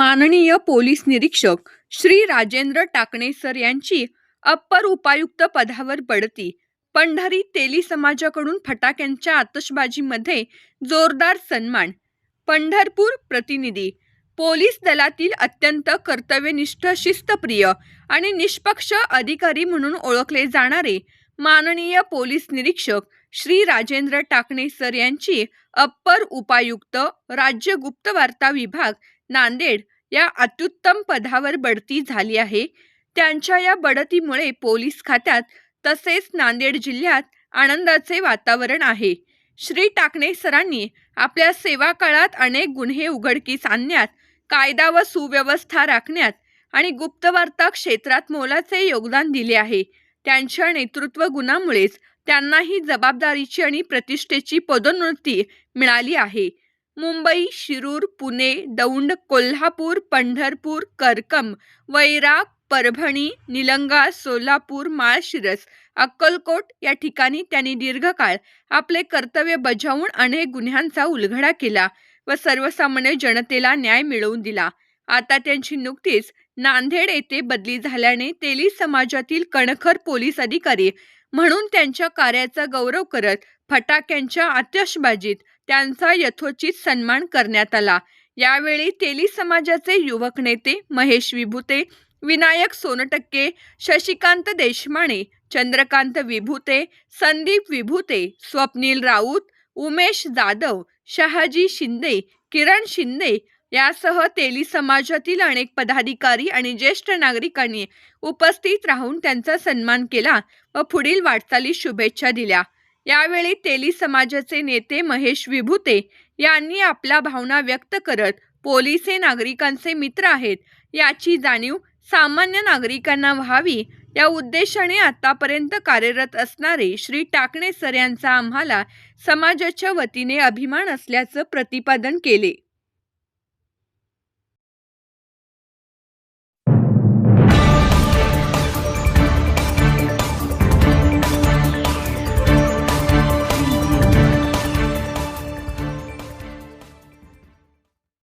माननीय पोलीस निरीक्षक श्री राजेंद्र टाकणे सर यांची अप्पर उपायुक्त पदावर बढती. पंढरी तेली समाजाकडून फटाक्यांच्या आतषबाजीमध्ये जोरदार सन्मान. पंढरपूर प्रतिनिधी. पोलीस दलातील अत्यंत कर्तव्यनिष्ठ शिस्तप्रिय आणि निष्पक्ष अधिकारी म्हणून ओळखले जाणारे माननीय पोलीस निरीक्षक श्री राजेंद्र टाकणे सर यांची अप्पर उपायुक्त राज्य गुप्तवार्ता विभाग नांदेड या अत्युत्तम पदावर बढती झाली आहे. त्यांच्या या बढतीमुळे पोलीस खात्यात तसेच नांदेड जिल्ह्यात आनंदाचे वातावरण आहे. श्री टाकणे सरांनी आपल्या सेवा काळात अनेक गुन्हे उघडकीस आणण्यात कायदा व सुव्यवस्था राखण्यात आणि गुप्तवार्ता क्षेत्रात मोलाचे योगदान दिले आहे. त्यांच्या नेतृत्व गुणामुळेच त्यांना ही जबाबदारीची आणि प्रतिष्ठेची पदोन्नती मिळाली आहे. मुंबई शिरूर पुणे दौंड कोल्हापूर पंढरपूर करकम वैराग परभणी निलंगा सोलापूर माळशिरस अक्कलकोट या ठिकाणी त्यांनी दीर्घकाळ आपले कर्तव्य बजावून अनेक गुन्ह्यांचा उलगडा केला व सर्वसामान्य जनतेला न्याय मिळवून दिला. आता त्यांची नुकतीच नांदेड येथे बदली झाल्याने तेली समाजातील कणखर पोलीस अधिकारी म्हणून त्यांच्या कार्याचा गौरव करत फटाक्यांच्या आतिषबाजीत त्यांचा यथोचित सन्मान करण्यात आला. यावेळी तेली समाजाचे युवक नेते महेश विभुते विनायक सोनटक्के शशिकांत देशमाने चंद्रकांत विभुते संदीप विभुते स्वप्नील राऊत उमेश जाधव शहाजी शिंदे किरण शिंदे यासह तेली समाजातील अनेक पदाधिकारी आणि ज्येष्ठ नागरिकांनी उपस्थित राहून त्यांचा सन्मान केला व पुढील वाटचालीस शुभेच्छा दिल्या. यावेळी तेली समाजाचे नेते महेश विभुते यांनी आपल्या भावना व्यक्त करत पोलीस हे नागरिकांचे मित्र आहेत. याची जाणीव सामान्य नागरिकांना व्हावी या उद्देशाने आतापर्यंत कार्यरत असणारे श्री टाकणे सर यांचा आम्हाला समाजाच्या वतीने अभिमान असल्याचं प्रतिपादन केले.